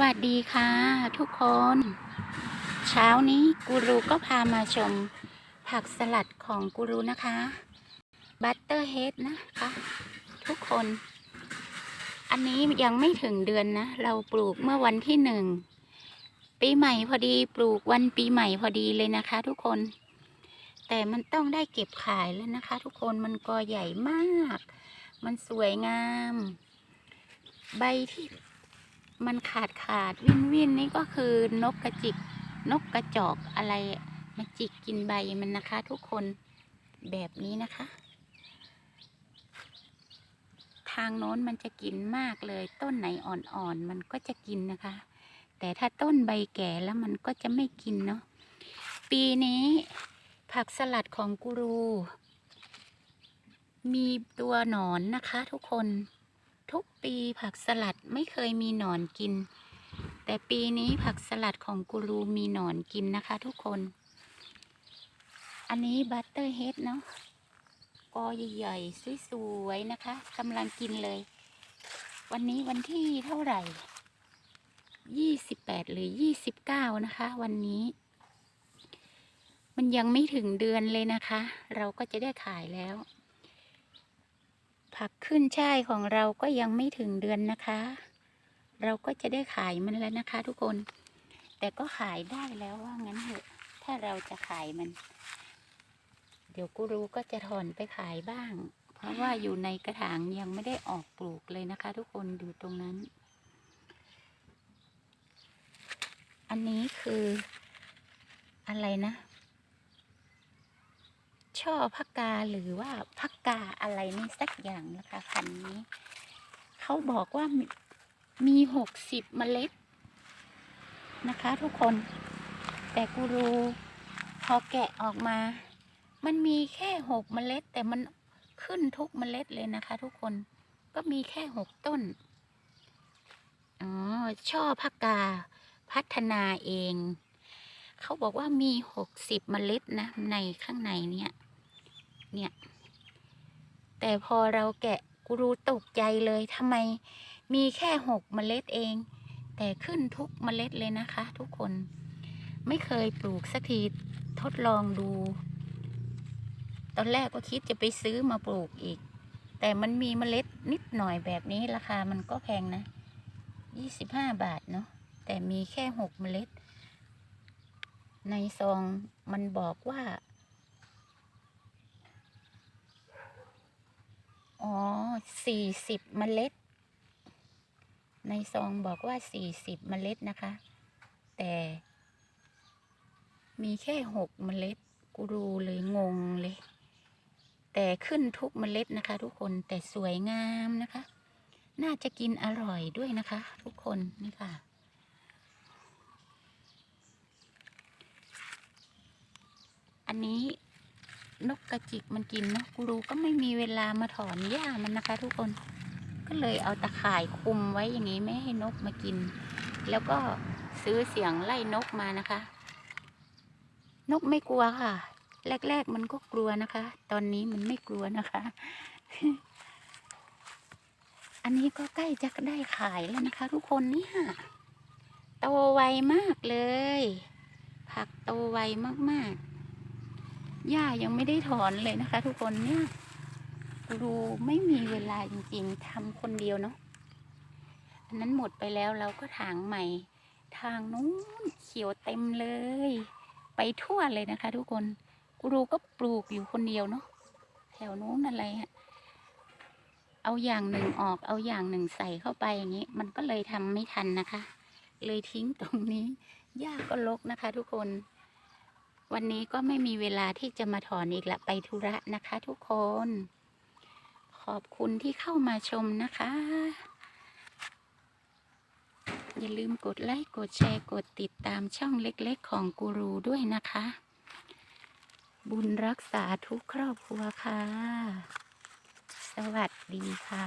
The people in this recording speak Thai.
วัสดีค่ะ ทุกคน เช้านี้กูรูก็พามาชม ผักสลัดของกูรูนะคะ บัตเตอร์เฮดนะคะ ทุกคน อันนี้ยังไม่ถึงเดือนนะ เราปลูกเมื่อวันที่หนึ่ง ปีใหม่พอดีปลูกวันปีใหม่พอดีเลยนะคะ ทุกคน แต่มันต้องได้เก็บขายแล้วนะคะ ทุกคนมันกอใหญ่มาก มันสวยงาม ใบที่ มันขาดขาดวินวินนี่ก็คือนกกระจิกนกกระจอกอะไรมาจิกกินใบมันนะคะ ทุกคนแบบนี้นะคะ ทางโน้นมันจะกินมากเลย ต้นไหนอ่อนๆมันก็จะกินนะคะ แต่ถ้าต้นใบแก่แล้วมันก็จะไม่กินเนาะปีนี้ผักสลัดของกูรู มีตัวหนอนนะคะทุกคน ทุกปีผักสลัดไม่เคยมีหนอนกิน แต่ปีนี้ผักสลัดของกูรูมีหนอนกินนะคะทุกคน อันนี้บัตเตอร์เฮดเนาะกอใหญ่ๆสวยๆนะคะกำลังกินเลย วันนี้วันที่เท่าไหร่ยี่สิบแปดหรือยี่สิบเก้านะคะ วันนี้ มันยังไม่ถึงเดือนเลยนะคะ เราก็จะได้ขายแล้ว ผักขึ้นช่ายของเราก็ยังไม่ถึงเดือนนะคะ เราก็จะได้ขายมันแล้วนะคะ ทุกคน แต่ก็ขายได้แล้วว่างั้นเถอะ ถ้าเราจะขายมัน เดี๋ยวกูรู้ก็จะถอนไปขายบ้าง เพราะว่าอยู่ในกระถางยังไม่ได้ออกปลูกเลยนะคะ ทุกคนดูตรงนั้น อันนี้คืออะไรนะ ช่อพักกาหรือว่าพักกาอะไรนี่สักอย่างนะคะพันนี้ เขาบอกว่ามีมีหกสิบเมล็ดนะคะ ทุกคน แต่กูรูพอแกะออกมา มันมีแค่หกเมล็ด แต่มันขึ้นทุกเมล็ดเลยนะคะ ทุกคนก็มีแค่หกต้นอ๋อช่อพักกาพัฒนาเอง เขาบอกว่ามีหกสิบเมล็ดนะในข้างในเนี่ย เนี่ย แต่พอเราแกะกูรู้ตกใจเลยทำไมมีแค่หกเมล็ดเอง แต่ขึ้นทุกเมล็ดเลยนะคะ ทุกคนไม่เคยปลูกสักทีทดลองดู ตอนแรกก็คิดจะไปซื้อมาปลูกอีก แต่มันมีเมล็ดนิดหน่อยแบบนี้ราคามันก็แพงนะยี่สิบห้าบาทเนาะแต่มีแค่หกเมล็ด ในซองมันบอกว่า อ๋อสี่สิบเมล็ด ในซองบอกว่าสี่สิบเมล็ดนะคะ แต่ มีแค่หกเมล็ด กูรูเลยงงเลย แต่ขึ้นทุกเมล็ดนะคะ ทุกคนแต่สวยงามนะคะ น่าจะกินอร่อยด้วยนะคะ ทุกคนนี่ค่ะอันนี้ นกกระจิกมันกินเนาะกูรูก็ไม่มีเวลามาถอนหญ้ามันนะคะ ทุกคน ก็เลยเอาตะข่ายคุมไว้อย่างนี้ไม่ให้นกมากิน แล้วก็ซื้อเสียงไล่นกมานะคะ นกไม่กลัวค่ะ แรก ๆ มันก็กลัวนะคะ ตอนนี้มันไม่กลัวนะคะ อันนี้ก็ใกล้จะได้ขายแล้วนะคะ ทุกคนเนี่ยโตไวมากเลย ผักโตไวมากๆ หญ้ายังไม่ได้ถอนเลยนะคะ ทุกคนเนี่ยดูไม่มีเวลาจริงๆทำคนเดียวเนาะอันนั้นหมดไปแล้วเราก็ถางใหม่ ทางนู้นเขียวเต็มเลย ไปทั่วเลยนะคะ ทุกคนกูรูก็ปลูกอยู่คนเดียวเนาะแถวนู้นอะไรฮะเอาอย่างหนึ่งออกเอาอย่างหนึ่งใส่เข้าไปอย่างนี้ มันก็เลยทำไม่ทันนะคะ เลยทิ้งตรงนี้หญ้าก็รกนะคะ ทุกคน วันนี้ก็ไม่มีเวลาที่จะมาถอนอีกละไปธุระนะคะทุกคน ขอบคุณที่เข้ามาชมนะคะ อย่าลืมกดไลค์กดแชร์กดติดตามช่องเล็กๆ ของกูรูด้วยนะคะ บุญรักษาทุกครอบครัวค่ะ สวัสดีค่ะ